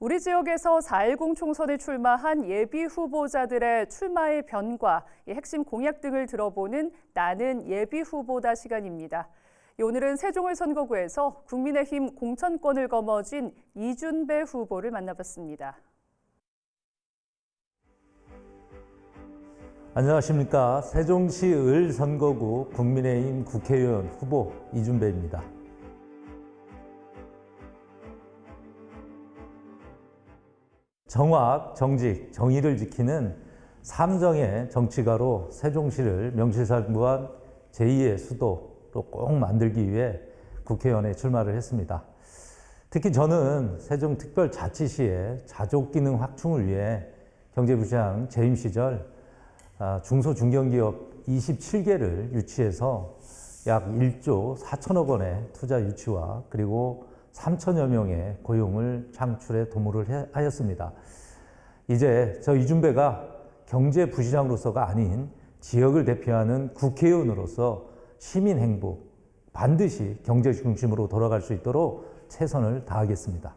우리 지역에서 4.10 총선에 출마한 예비 후보자들의 출마의 변과, 이 핵심 공약 등을 들어보는 나는 예비 후보다 시간입니다. 이 오늘은 세종을 선거구에서 국민의힘 공천권을 거머쥔 이준배 후보를 만나봤습니다. 안녕하십니까. 세종시 을 선거구 국민의힘 국회의원 후보 이준배입니다. 정확, 정직, 정의를 지키는 삼정의 정치가로 세종시를 명실상부한 제2의 수도로 꼭 만들기 위해 국회의원에 출마를 했습니다. 특히 저는 세종특별자치시의 자족기능 확충을 위해 경제부시장 재임 시절 아, 중소중견기업 27개를 유치해서 약 1조 4천억 원의 투자 유치와 그리고 3천여 명의 고용을 창출에 도모를 해- 하였습니다. 이제 저 이준배가 경제 부시장으로서가 아닌 지역을 대표하는 국회의원으로서 시민 행복, 반드시 경제 중심으로 돌아갈 수 있도록 최선을 다하겠습니다.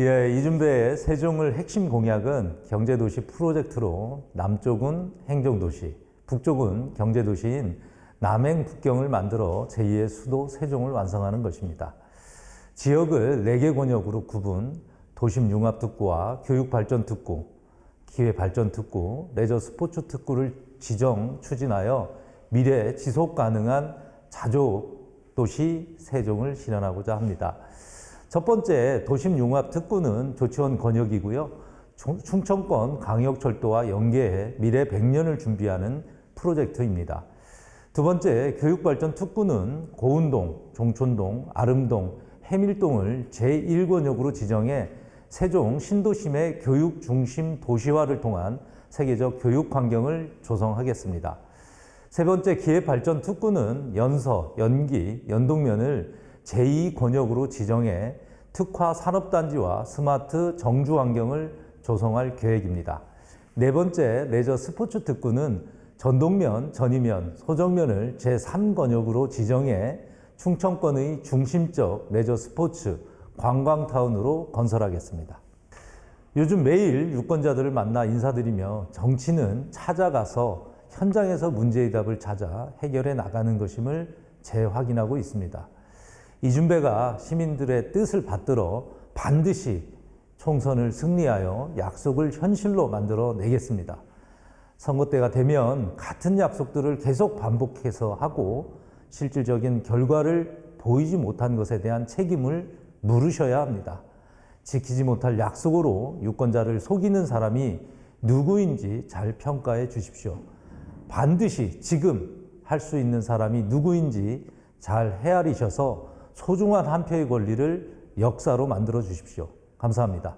예, 이준배의 세종을 핵심 공약은 경제도시 프로젝트로 남쪽은 행정도시, 북쪽은 경제도시인 남행 북경을 만들어 제2의 수도 세종을 완성하는 것입니다. 지역을 4개 권역으로 구분, 도심 융합 특구와 교육 발전 특구, 기회 발전 특구, 레저 스포츠 특구를 지정 추진하여 미래 지속 가능한 자족 도시 세종을 실현하고자 합니다. 첫 번째 도심 융합 특구는 조치원 권역이고요. 충- 충청권 광역철도와 연계해 미래 100년을 준비하는 프로젝트입니다. 두 번째 교육발전 특구는 고운동, 종촌동, 아름동, 해밀동을 제1권역으로 지정해 세종 신도심의 교육 중심 도시화를 통한 세계적 교육 환경을 조성하겠습니다. 세 번째 기회발전 특구는 연서, 연기, 연동면을 제2 권역으로 지정해 특화 산업단지와 스마트 정주 환경을 조성할 계획입니다. 네 번째 레저 스포츠 특구는 전동면, 전이면, 소정면을 제3 권역으로 지정해 충청권의 중심적 레저 스포츠 관광타운으로 건설하겠습니다. 요즘 매일 유권자들을 만나 인사드리며 정치는 찾아가서 현장에서 문제의 답을 찾아 해결해 나가는 것임을 재확인하고 있습니다. 이준배가 시민들의 뜻을 받들어 반드시 총선을 승리하여 약속을 현실로 만들어 내겠습니다. 선거 때가 되면 같은 약속들을 계속 반복해서 하고 실질적인 결과를 보이지 못한 것에 대한 책임을 물으셔야 합니다. 지키지 못할 약속으로 유권자를 속이는 사람이 누구인지 잘 평가해 주십시오. 반드시 지금 할 수 있는 사람이 누구인지 잘 헤아리셔서 소중한 한 표의 권리를 역사로 만들어 주십시오. 감사합니다.